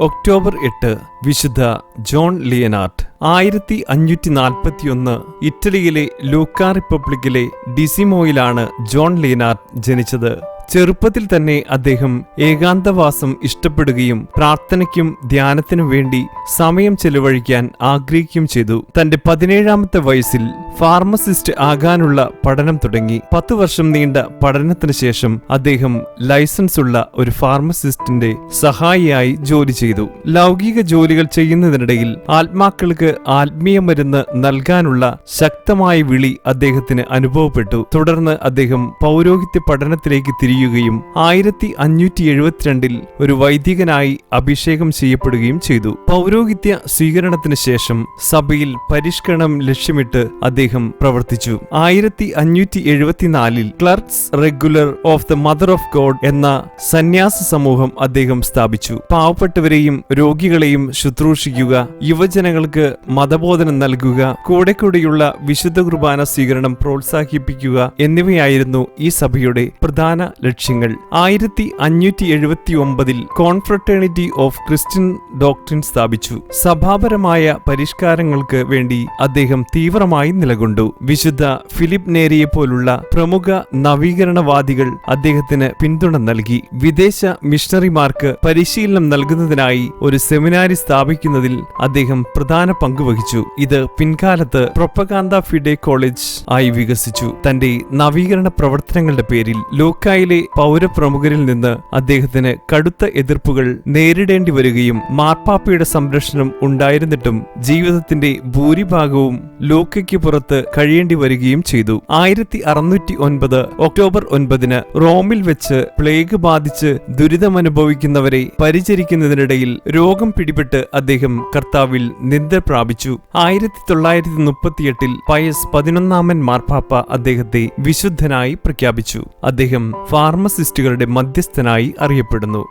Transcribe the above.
October എട്ട് വിശുദ്ധ John ലിയനാർട്ട് ആയിരത്തി അഞ്ഞൂറ്റി നാൽപ്പത്തിയൊന്ന് ഇറ്റലിയിലെ ലൂക്ക റിപ്പബ്ലിക്കിലെ ഡിസിമോയിലാണ് ജോൺ ലിയനാർട്ട് ജനിച്ചത്. ചെറുപ്പത്തിൽ തന്നെ അദ്ദേഹം ഏകാന്തവാസം ഇഷ്ടപ്പെടുകയും പ്രാർത്ഥനയ്ക്കും ധ്യാനത്തിനും വേണ്ടി സമയം ചെലവഴിക്കാൻ ആഗ്രഹിക്കുകയും ചെയ്തു. തന്റെ പതിനേഴാമത്തെ വയസ്സിൽ ഫാർമസിസ്റ്റ് ആകാനുള്ള പഠനം തുടങ്ങി. പത്തു വർഷം നീണ്ട പഠനത്തിന് ശേഷം അദ്ദേഹം ലൈസൻസ് ഉള്ള ഒരു ഫാർമസിസ്റ്റിന്റെ സഹായിയായി ജോലി ചെയ്തു. ലൗകിക ജോലികൾ ചെയ്യുന്നതിനിടയിൽ ആത്മാക്കൾക്ക് ആത്മീയ മരുന്ന് നൽകാനുള്ള ശക്തമായ വിളി അദ്ദേഹത്തിന് അനുഭവപ്പെട്ടു. തുടർന്ന് അദ്ദേഹം പൗരോഹിത്യ പഠനത്തിലേക്ക് തിരിയുകയും ആയിരത്തി അഞ്ഞൂറ്റി എഴുപത്തിരണ്ടിൽ ഒരു വൈദികനായി അഭിഷേകം ചെയ്യപ്പെടുകയും ചെയ്തു. പൗരോഹിത്യ സ്വീകരണത്തിന് ശേഷം സഭയിൽ പരിഷ്കരണം ലക്ഷ്യമിട്ട് അദ്ദേഹം പ്രവർത്തിച്ചു. ആയിരത്തി അഞ്ഞൂറ്റി എഴുപത്തിനാലിൽ clerks regular of the mother of God എന്ന സന്യാസ സമൂഹം അദ്ദേഹം സ്ഥാപിച്ചു. പാവപ്പെട്ടവരെയും രോഗികളെയും ശുശ്രൂഷിക്കുക യുവജനങ്ങൾക്ക് മതബോധനം നൽകുക കൂടെ കൂടെയുള്ള വിശുദ്ധ കുർബാന സ്വീകരണം പ്രോത്സാഹിപ്പിക്കുക എന്നിവയായിരുന്നു ഈ സഭയുടെ പ്രധാന ലക്ഷ്യങ്ങൾ. ആയിരത്തി അഞ്ഞൂറ്റി എഴുപത്തി ഒമ്പതിൽ കോൺഫ്രട്ടേണിറ്റി ഓഫ് ക്രിസ്ത്യൻ ഡോക്ട്രിൻ സ്ഥാപിച്ചു. സഭാപരമായ പരിഷ്കാരങ്ങൾക്ക് വേണ്ടി അദ്ദേഹം തീവ്രമായി നിലകൊണ്ടു. വിശുദ്ധ ഫിലിപ്പ് നേരിയെ പോലുള്ള പ്രമുഖ നവീകരണവാദികൾ അദ്ദേഹത്തിന് പിന്തുണ നൽകി. വിദേശ മിഷണറിമാർക്ക് പരിശീലനം നൽകുന്നതിനായി ഒരു സെമിനാരി സ്ഥാപിക്കുന്നതിൽ അദ്ദേഹം പ്രധാന പങ്കുവഹിച്ചു ഇത് പിൻകാലത്ത് പ്രൊപ്പകാന്ത ഫിഡേ കോളേജ് ആയി വികസിച്ചു. തന്റെ നവീകരണ പ്രവർത്തനങ്ങളുടെ പേരിൽ ലൂക്കായിലെ പൗരപ്രമുഖരിൽ നിന്ന് അദ്ദേഹത്തിന് കടുത്ത എതിർപ്പുകൾ നേരിടേണ്ടി വരികയും മാർപ്പാപ്പയുടെ സംരക്ഷണം ഉണ്ടായിരുന്നിട്ടും ജീവിതത്തിന്റെ ഭൂരിഭാഗവും ലോക്കയ്ക്ക് പുറത്ത് കഴിയേണ്ടി വരികയും ചെയ്തു. ആയിരത്തി അറുന്നൂറ്റി ഒൻപത് ഒക്ടോബർ ഒൻപതിന് റോമിൽ വെച്ച് പ്ലേഗ് ബാധിച്ച് ദുരിതമനുഭവിക്കുന്നവരെ പരിചരിക്കുന്നതിനിടയിൽ രോഗം പിടിപെട്ട് അദ്ദേഹം കർത്താവിൽ നിന്ദ പ്രാപിച്ചു. ആയിരത്തി തൊള്ളായിരത്തി മുപ്പത്തിയെട്ടിൽ പയസ് പതിനൊന്നാമൻ മാർപ്പാപ്പ അദ്ദേഹത്തെ വിശുദ്ധനായി പ്രഖ്യാപിച്ചു. അദ്ദേഹം ഫാർമസിസ്റ്റുകളുടെ മധ്യസ്ഥനായി അറിയപ്പെടുന്നു.